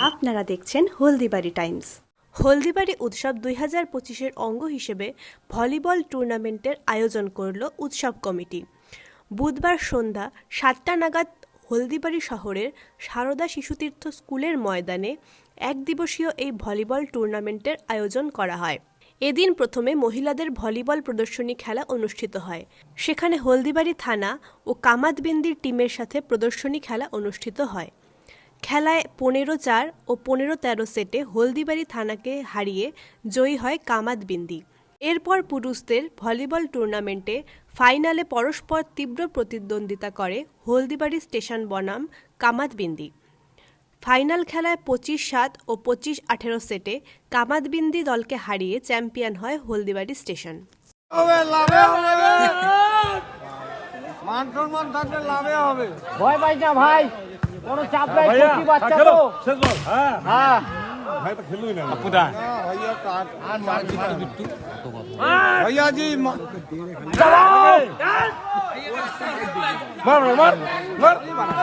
আপনারা দেখছেন হলদিবাড়ি টাইমস। হলদিবাড়ি উৎসব দুই হাজার পঁচিশের অঙ্গ হিসেবে ভলিবল টুর্নামেন্টের আয়োজন করল উৎসব কমিটি। বুধবার সন্ধ্যা সাতটা নাগাদ হলদিবাড়ি শহরের সারদা শিশুতীর্থ স্কুলের ময়দানে এক দিবসীয় এই ভলিবল টুর্নামেন্টের আয়োজন করা হয়। এদিন প্রথমে মহিলাদের ভলিবল প্রদর্শনী খেলা অনুষ্ঠিত হয়। সেখানে হলদিবাড়ি থানা ও কামাতবিন্দির টিমের সাথে প্রদর্শনী খেলা অনুষ্ঠিত হয়। খেলায় পনেরো চার ও পনেরো তেরো সেটে হলদিবাড়ি থানাকে হারিয়ে জয়ী হয় কামাত বিন্দি। এরপর পুরুষদের ভলিবল টুর্নামেন্টে ফাইনালে পরস্পর তীব্র প্রতিদ্বন্দ্বিতা করে হলদিবাড়ি স্টেশন বনাম কামাতবিন্দি ফাইনাল খেলায় পঁচিশ সাত ও পঁচিশ আঠেরো সেটে কামাতবিন্দি দলকে হারিয়ে চ্যাম্পিয়ন হয় হলদিবাড়ি স্টেশন। মান সম্মান থাকলে লাভে হবে। ভয় পাই না ভাই। कोनो चाप गए छोटी बच्चा तो सच बोल। हाँ। हाँ। भाई तो खेलू ही ना। अप्पू दा हाँ, भैया काट मार जी तो बिट्टू भैया जी चलाओ। मार मार मार मार।